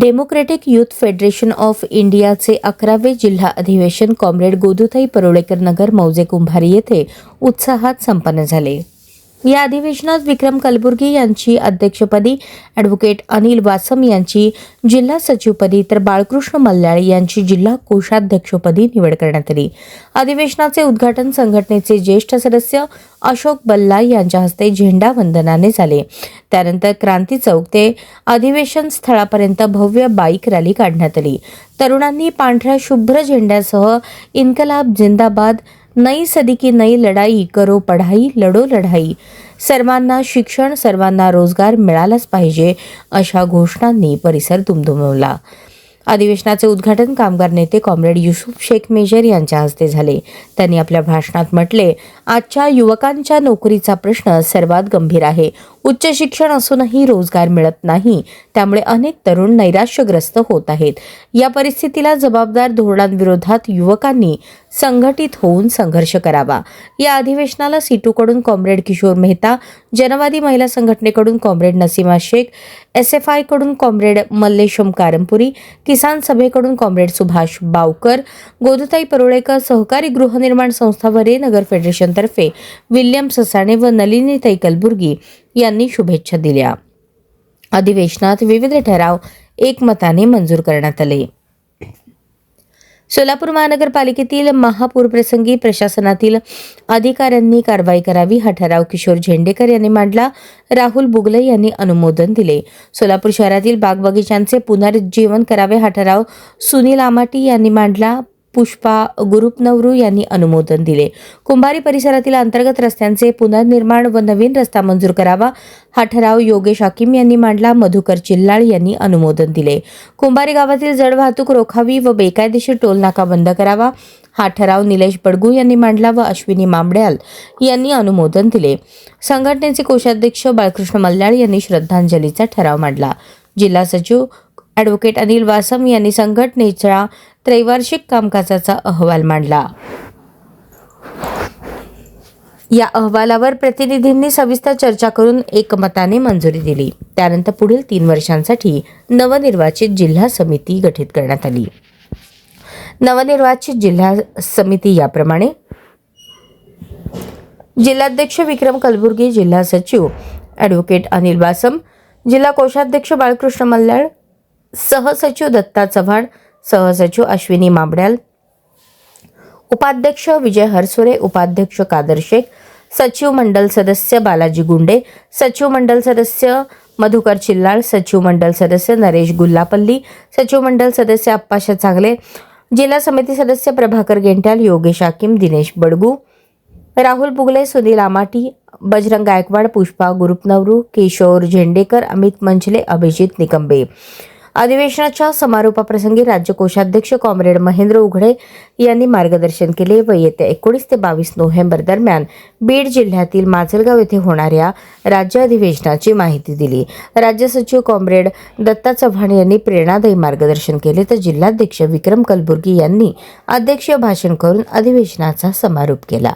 Democratic youth federation of इंडियाचे अकरावे जिल्हा अधिवेशन कॉम्रेड गोदुताई परोळेकर नगर मौजे कुंभारी येथे उत्साहात संपन्न झाले. या अधिवेशनात विक्रम कलबुर्गी यांची अध्यक्षपदी ॲडव्होकेट अनिल वासम यांची जिल्हा सचिवपदी तर बाळकृष्ण मल्ल्याळ यांची जिल्हा कोषाध्यक्षपदी निवड करण्यात आली. अधिवेशनाचे उद्घाटन संघटनेचे ज्येष्ठ सदस्य अशोक बल्ला यांच्या हस्ते झेंडा वंदनाने झाले. त्यानंतर क्रांती चौक ते अधिवेशन स्थळापर्यंत भव्य बाईक रॅली काढण्यात आली. तरुणांनी पांढऱ्या शुभ्र झेंड्यासह इन्कलाब जिंदाबाद नई सदी की नई लढाई करो पढाई लढो लढाई सर्वांना शिक्षण सर्वांना रोजगार मिळालाच पाहिजे अशा घोषणांनी परिसर दुमदुमवला. अधिवेशनाचे उद्घाटन कामगार नेते कॉम्रेड युसुफ शेख मेजर यांच्या हस्ते झाले. त्यांनी आपल्या भाषणात म्हटले आजच्या युवकांच्या नोकरीचा प्रश्न सर्वात गंभीर आहे. उच्च शिक्षण असूनही रोजगार मिळत नाही. त्यामुळे अनेक तरुण नैराश्यग्रस्त होत आहेत. या परिस्थितीला जबाबदार धोरणांविरोधात युवकांनी संघटित होऊन संघर्ष करावा. या अधिवेशनाला सिटूकडून कॉम्रेड किशोर मेहता जनवादी महिला संघटनेकडून comrade Nasima Shaikh S F आयकडून comrade Mallesham Karampuri किसान सभेकडून कॉम्रेड सुभाष बावकर गोदताई परोळेकर सहकारी गृहनिर्माण संस्था व रे नगर फेडरेशनतर्फे विल्यम ससाणे व नलिनीताई कलबुर्गी यांनी शुभेच्छा दिल्या. अधिवेशनात विविध ठराव एकमताने मंजूर करण्यात आले. सोलापूर महानगरपालिकेतील महापूरप्रसंगी प्रशासनातील अधिकाऱ्यांनी कारवाई करावी हा ठराव किशोर झेंडेकर यांनी मांडला. राहुल बुगले यांनी अनुमोदन दिले. सोलापूर शहरातील बागबगीचांचे पुनरुज्जीवन करावे हा ठराव सुनील आमाटी यांनी मांडला. पुष्पा गुरुपनवरू यांनी अनुमोदन दिले. कुंभारी परिसरातील अंतर्गत रस्त्यांचे पुनर्निर्माण व नवीन रस्ता मंजूर करावा हा ठराव योगेश हाकीम यांनी मांडला मधुकर चिल्लाळ यांनी अनुमोदन दिले. कुंभारी गावातील जड वाहतूक रोखावी व बेकायदेशीर टोलनाका बंद करावा हा ठराव निलेश बडगू यांनी मांडला व अश्विनी मांबड्याल यांनी अनुमोदन दिले. संघटनेचे कोषाध्यक्ष बाळकृष्ण मल्ल्याळ यांनी श्रद्धांजलीचा ठराव मांडला. जिल्हा सचिव ॲडव्होकेट अनिल वासम यांनी संघटनेच्या त्रैवार्षिक कामकाजाचा अहवाल मांडला. या अहवालावर प्रतिनिधींनी सविस्तर चर्चा करून एकमताने मंजुरी दिली. त्यानंतर पुढील तीन वर्षांसाठी नवनिर्वाचित जिल्हा समिती गठीत करण्यात आली. नवनिर्वाचित जिल्हा समिती याप्रमाणे जिल्हाध्यक्ष विक्रम कलबुर्गी जिल्हा सचिव ॲडव्होकेट अनिल बासम जिल्हा कोषाध्यक्ष बाळकृष्ण मल्ल्याळ सहसचिव दत्ता चव्हाण सहसचिव अश्विनी मांबड्याल उपाध्यक्ष विजय हरसुरे उपाध्यक्ष कादर शेख सचिव मंडल सदस्य बालाजी गुंडे सचिव मंडल सदस्य मधुकर चिल्लाळ सचिव मंडल सदस्य नरेश गुल्लापल्ली सचिव मंडल सदस्य अप्पाशा चांगले जिल्हा समिती सदस्य प्रभाकर गेंट्याल योगेश हाकीम दिनेश बडगू राहुल बुगले सुनील आमाटी बजरंग गायकवाड पुष्पा गुरुपनवरू किशोर झेंडेकर अमित मंचले अभिजित निकंबे. अधिवेशनाच्या समारोपाप्रसंगी राज्य कोषाध्यक्ष कॉम्रेड महेंद्र उघडे यांनी मार्गदर्शन केले. व येत्या एकोणीस ते बावीस नोव्हेंबर दरम्यान बीड जिल्ह्यातील माजलगाव येथे होणाऱ्या राज्य अधिवेशनाची माहिती दिली. राज्य सचिव कॉम्रेड दत्ता चव्हाण यांनी प्रेरणादायी मार्गदर्शन केले. तर जिल्हाध्यक्ष विक्रम कलबुर्गी यांनी अध्यक्षीय भाषण करून अधिवेशनाचा समारोप केला.